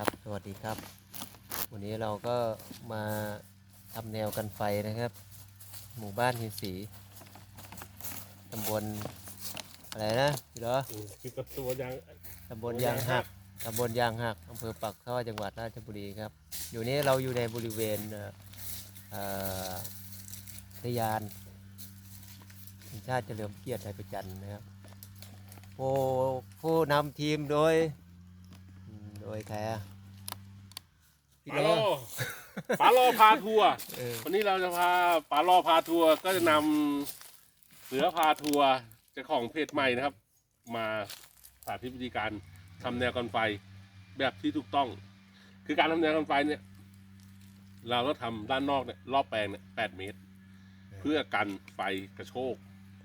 ครับสวัสดีครับ วันนี้เราก็มาทำแนวกันไฟนะครับ หมู่บ้านหินสีตำบลอะไรนะพี่เหรอคือกับตัวยังตำบลยางหักตำบลยางหักอำเภอปักท่อจังหวัดราชบุรีครับ อยู่นี้เราอยู่ในบริเวณเอ่อเอ่ออุทยานแห่งชาติเฉลิมเกียรติไทยประจันทร์นะครับผู้ผู้นำทีมโดย อืมโดยใครอะพี่ปาเหรโลอปาโลพาทัวร์เออ วันนี้เราจะพาปาโลพาทัวร์ก็จะนำเสือพาทัวร์เจ้าของเพจใหม่นะครับ มาสาธิตวิธีการทำแนวกันไฟแบบที่ถูกต้อง คือการทำแนวกันไฟเนี่ย เราก็ทำด้านนอกเนี่ยรอบแปลงเนี่ยแปดเมตร เพื่อกันไฟกระโชก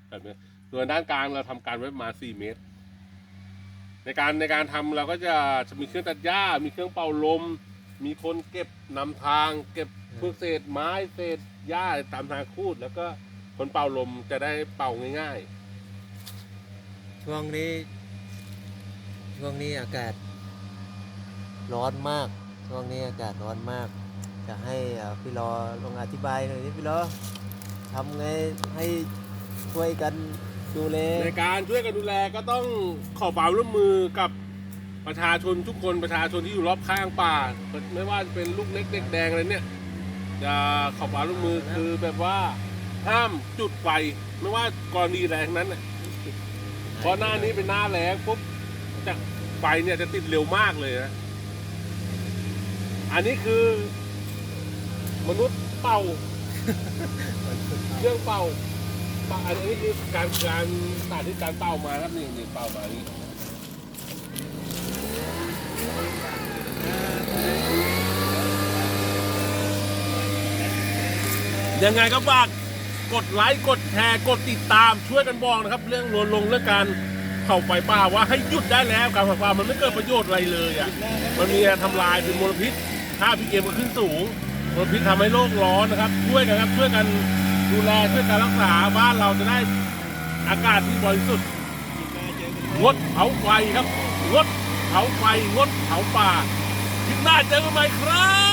แบบนี้ส่วนด้านกลางเราทำการไว้ประมาณสี่เมตร ในการในการทำเราก็จะจะมีเครื่องตัดหญ้า มีเครื่องเป่าลม มีคนเก็บนำทาง เก็บพวกเศษไม้เศษหญ้าตามทางคูด แล้วก็คนเป่าลมจะได้เป่าง่ายช่วงนี้ ช่วงนี้อากาศร้อนมาก ช่วงนี้อากาศร้อนมาก จะให้อ่อพี่รอลองอธิบายหน่อยนี่พี่รอทำไงให้ช่วยกัน ดูแลๆในการช่วยกันดูแลก็ต้องขอความร่วมมือกับประชาชนทุกคนประชาชนที่อยู่รอบข้างป่า ไม่ว่าจะเป็นลูกเล็กเด็กแดงอะไรเนี่ยจะขอความร่วมมือคือแบบว่าห้ามจุดไฟไม่ว่ากรณีแรงนั้นน่ะเพราะหน้านี้เป็นหน้าแรงปุ๊บจะไฟเนี่ยจะติดเร็วมากเลยนะอันนี้คือ มนุษย์เป่าเครื่องเป่าเป่า อันนี้คือการการสาธิตการเป่ามาครับนี่นี่เป่ามาอย่างนี้ยังไงก็ฝากกดไลค์กดแชร์กดติดตามช่วยกันบอกนะครับ เรื่องรณรงเรื่องการเผาไฟป่าว่าให้หยุดได้แล้วการเผาป่ามันไม่เกิดประโยชน์อะไรเลยอะมันมีทำลายเป็นมลพิษค่าพีเอ็มมันขึ้นสูงมลพิษทำให้โลกร้อนนะครับ ช่วยกันครับช่วยกัน ดูแลช่วยการรักษาบ้านเราจะได้อากาศที่บริสุทธิ์งดเผาไฟครับงดเผาไฟงดเผาป่าคลิปหน้าเจอกันใหม่ครับ